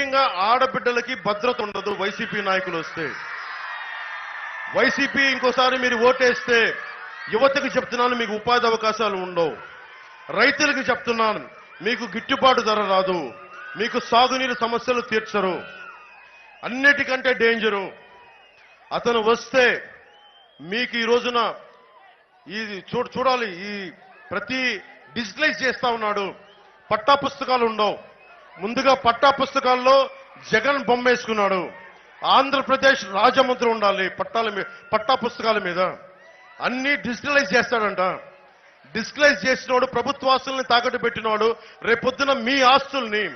ముఖ్యంగా ఆడబిడ్డలకి భద్రత ఉండదు వైసీపీ నాయకులు వస్తే. వైసీపీ ఇంకోసారి మీరు ఓటేస్తే యువతకు చెప్తున్నాను మీకు ఉపాధి అవకాశాలు ఉండవు. రైతులకు చెప్తున్నాను మీకు గిట్టుబాటు ధర రాదు మీకు సాగునీరు సమస్యలు తీర్చరు. అన్నిటికంటే డేంజరు. అతను వస్తే మీకు ఈ రోజున ఇది చూడాలి ఈ ప్రతి డిజిటలైజ్ చేస్తా ఉన్నాడు. పట్టా పుస్తకాలు ఉండవు. ముందుగా పట్టా పుస్తకాల్లో జగన్ బొమ్మ వేసుకున్నాడు ఆంధ్రప్రదేశ్ రాజమంత్రి ఉండాలి పట్టాల మీద పట్టా పుస్తకాల మీద. అన్ని డిజిటలైజ్ చేస్తాడంట. డిజిటలైజ్ చేసినోడు ప్రభుత్వాస్తుల్ని తాకట్టు పెట్టినవాడు రేపొద్దున మీ ఆస్తుల్ని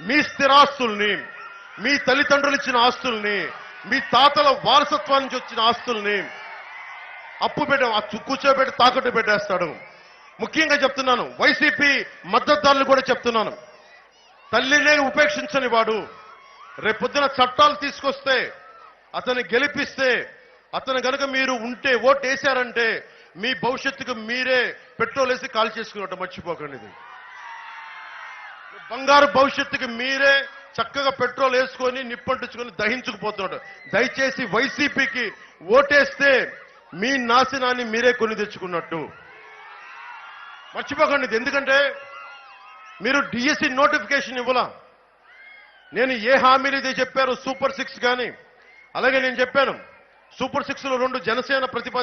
మీ స్థిరాస్తుల్ని మీ తల్లిదండ్రులు ఇచ్చిన ఆస్తుల్ని మీ తాతల వారసత్వం నుంచి వచ్చిన ఆస్తుల్ని అప్పు పెట్ట ఆ కూర్చోబెట్టి తాకట్టు పెట్టేస్తాడు. ముఖ్యంగా చెప్తున్నాను వైసీపీ మద్దతుదారులు కూడా చెప్తున్నాను. తల్లినే ఉపేక్షించని వాడు. రేపొద్దున చట్టాలు తీసుకొస్తే అతన్ని గెలిపిస్తే అతను గనుక మీరు ఉంటే ఓటు వేశారంటే మీ భవిష్యత్తుకు మీరే పెట్రోల్ వేసి కాల్ చేసుకున్నట్టు మర్చిపోకండి ఇది. బంగారు భవిష్యత్తుకి మీరే చక్కగా పెట్రోల్ వేసుకొని నిప్పంటించుకొని దహించుకుపోతున్నాడు దయచేసి వైసీపీకి ఓటేస్తే మీ నాశనాన్ని మీరే కొని తెచ్చుకున్నట్టు. మర్చిపోకండి ఇది. ఎందుకంటే మీరు డిఎస్సి నోటిఫికేషన్ ఇవ్వలా. నేను ఏ హామీలు ఇది చెప్పారు సూపర్ సిక్స్ కానీ అలాగే నేను చెప్పాను. సూపర్ సిక్స్లో రెండు జనసేన ప్రతిపాదన